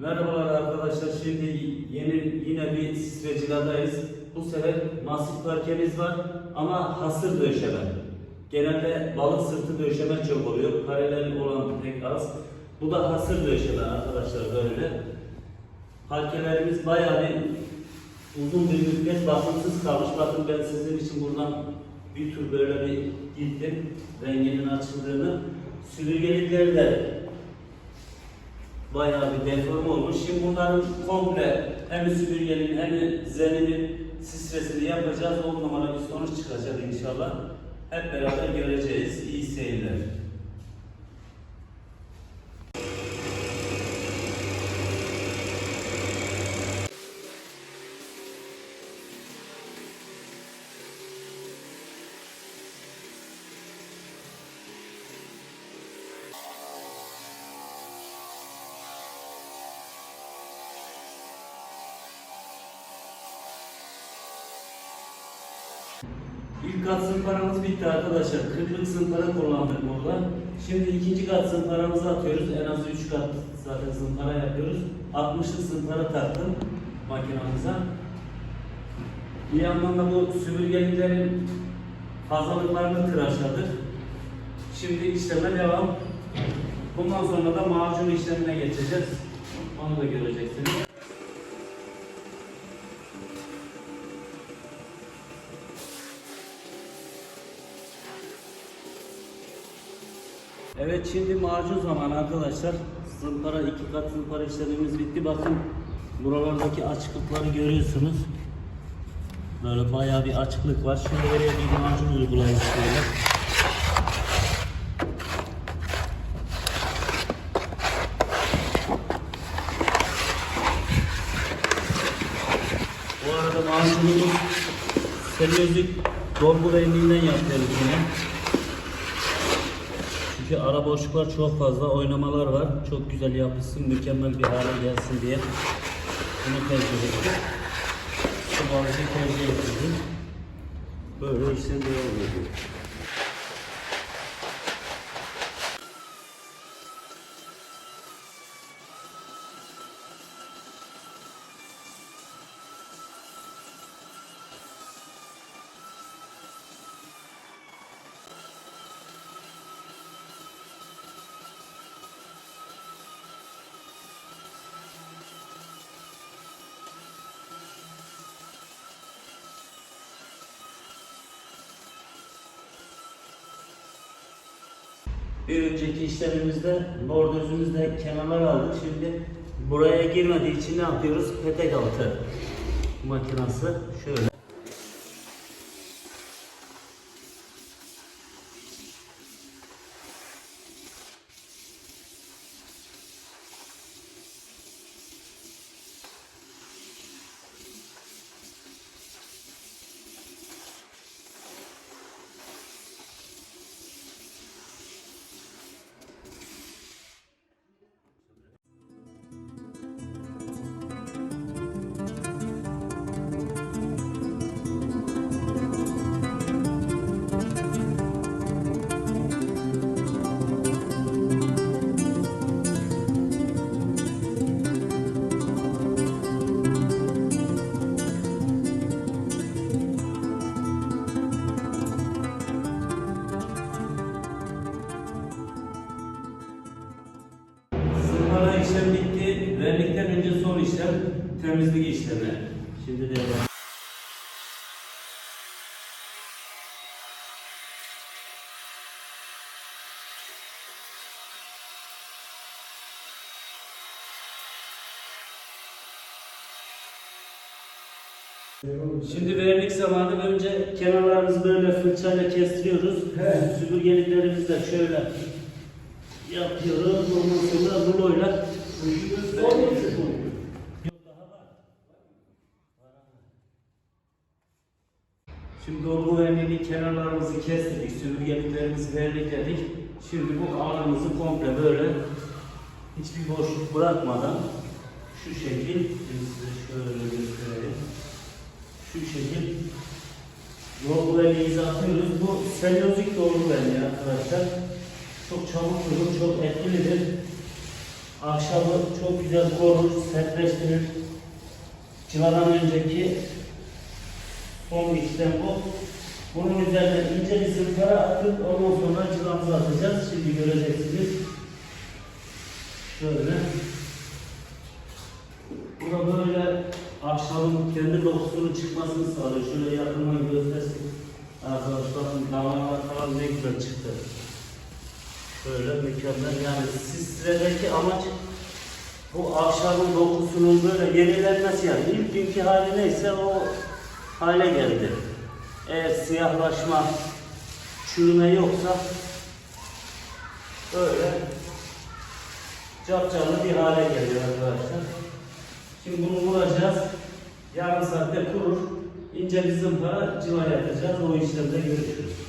Merhabalar arkadaşlar. Şimdi yeni yine bir Sisveciladayız. Bu sefer masif parkemiz var ama hasır döşeme. Genelde balık sırtı döşeme çok oluyor. Paralel olan pek az. Bu da hasır döşeme arkadaşlar böyle. Parkelerimiz bayağı bir uzun bir müddet bakımsız kalmış. Bakın ben sizin için buradan bir tur böyle bir gittim. Renginin açıldığını. Süpürgelikleri de bayağı bir deforme olmuş. Şimdi bunların komple hem süpürgenin hem zeninin sisresini yapacağız. On numara bir sonuç çıkacak inşallah. Hep beraber göreceğiz. İyi seyirler. İlk kat zımparamız bitti arkadaşlar. 40'lık zımpara kullandık burada. Şimdi ikinci kat zımparamızı atıyoruz. En az 3 kat zaten zımpara yapıyoruz. 60'lık zımpara taktım makinamıza. Bir yandan da bu süpürgeliklerin fazlalıklarını tıraşladık. Şimdi işleme devam. Bundan sonra da macun işlemine geçeceğiz. Onu da göreceksiniz. Evet şimdi macun zamanı arkadaşlar. Zımpara iki kat zımpara işlemimiz bitti. Bakın buralardaki açıklıkları görüyorsunuz. Böyle bayağı bir açıklık var. Şimdi oraya bir macun uygulayalım şöyle. Bu arada macunumuz selülozik dolgu renginden yapıyoruz yine. Çünkü ara boşluklar çok fazla, oynamalar var. Çok güzel yapılsın, mükemmel bir hale gelsin diye bunu tercih ettik. Şu balığı tercih ettik. Böyle işlem devam. Bir önceki işlemimizde bordözümüzde kenarlar aldık. Şimdi buraya girmediği için ne yapıyoruz? Petek altı makinası şöyle. Verdikten önce son işlem temizlik işlemi. Şimdi devam. Şimdi vernik zamanı önce kenarlarımızı böyle fırçayla kestiriyoruz. He. Süpürgeliklerimizi de şöyle yapıyoruz. Ondan sonra ruloyla. Şimdi dolgu verniğini kenarlarımızı kestirdik, süpürgeliklerimizi vernikledik. Şimdi bu alanımızı komple böyle hiçbir boşluk bırakmadan şu şekil, size şöyle göstereyim. Şu şekil dolgu verniğimizi atıyoruz. Bu selülozik dolgu verniği arkadaşlar. Çok çabuk kurur, çok etkilidir. Ahşabı çok güzel korur, sertleştirir. Ciladan önceki son işlem bu. Bunun üzerine ince bir zımpara attık, ondan sonra cilamızı atacağız. Şimdi göreceksiniz. Şöyle. Bu da böyle ahşabın kendi dokusunu çıkmasını sağlıyor. Şöyle yakından göstersin. Arkadaşlar damarlar falan ne güzel çıktı. Şöyle mükemmel yani sistredeki amaç bu ahşabın dokusunun böyle yenilenmesi yani ilk günkü hali neyse o hale geldi. Eğer siyahlaşma, çürüme yoksa böyle capcanlı bir hale geliyor arkadaşlar. Şimdi bunu vuracağız. Yarım saatte kurur. İnce bir zımpara civa yapacağız. O işlemde görüşürüz.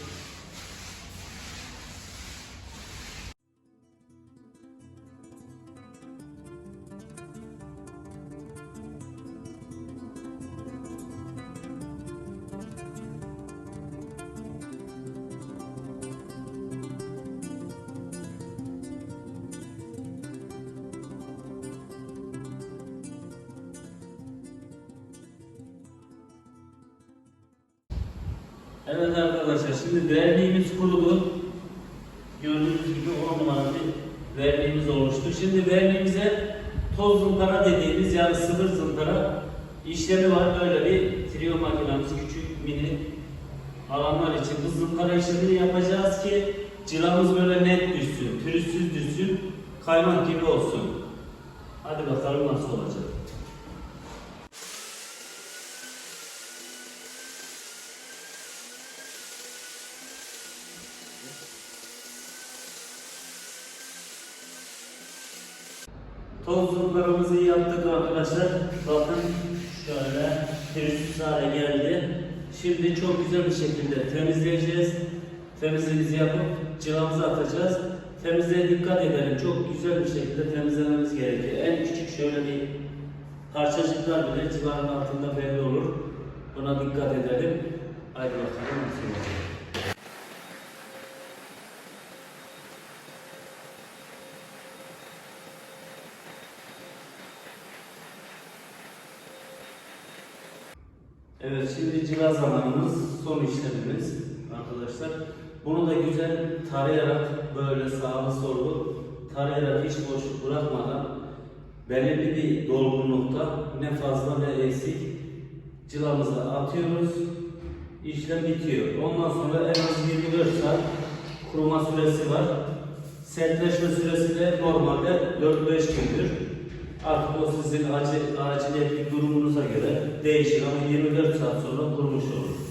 Evet arkadaşlar şimdi verniğimiz kurudu. Gördüğünüz gibi 10 numara bir verniğimiz oluştu. Şimdi verniğimize toz zımpara dediğimiz yani sıfır zımpara işlemi var. Böyle bir trio makinamız küçük mini alanlar için bu zımpara işlemini yapacağız ki cilamız böyle net düşsün, pürüzsüz düşsün, kaymak gibi olsun. Hadi bakalım nasıl olacak. Tozluklarımızı yaptık arkadaşlar. Bakın şöyle pürüzsüz hale geldi. Şimdi çok güzel bir şekilde temizleyeceğiz. Temizliğimizi yapıp cilamızı atacağız. Temizliğe dikkat edelim. Çok güzel bir şekilde temizlememiz gerekiyor. En küçük şöyle bir parçacıklar bile civanın altında belli olur. Buna dikkat edelim. Haydi bakalım nasıl olacak. Evet şimdi cila zamanımız son işlemimiz arkadaşlar. Bunu da güzel tarayarak böyle sağlı sollu tarayarak hiç boşluk bırakmadan belirli bir dolgunlukta ne fazla ne eksik cilamızı atıyoruz. İşlem bitiyor. Ondan sonra en az 24 saat kuruma süresi var. Sertleşme süresi de normalde 4-5 gündür. Artık o sizin acil, aciliyetli durumunuza göre değişir ama 24 saat sonra kurumuş olur.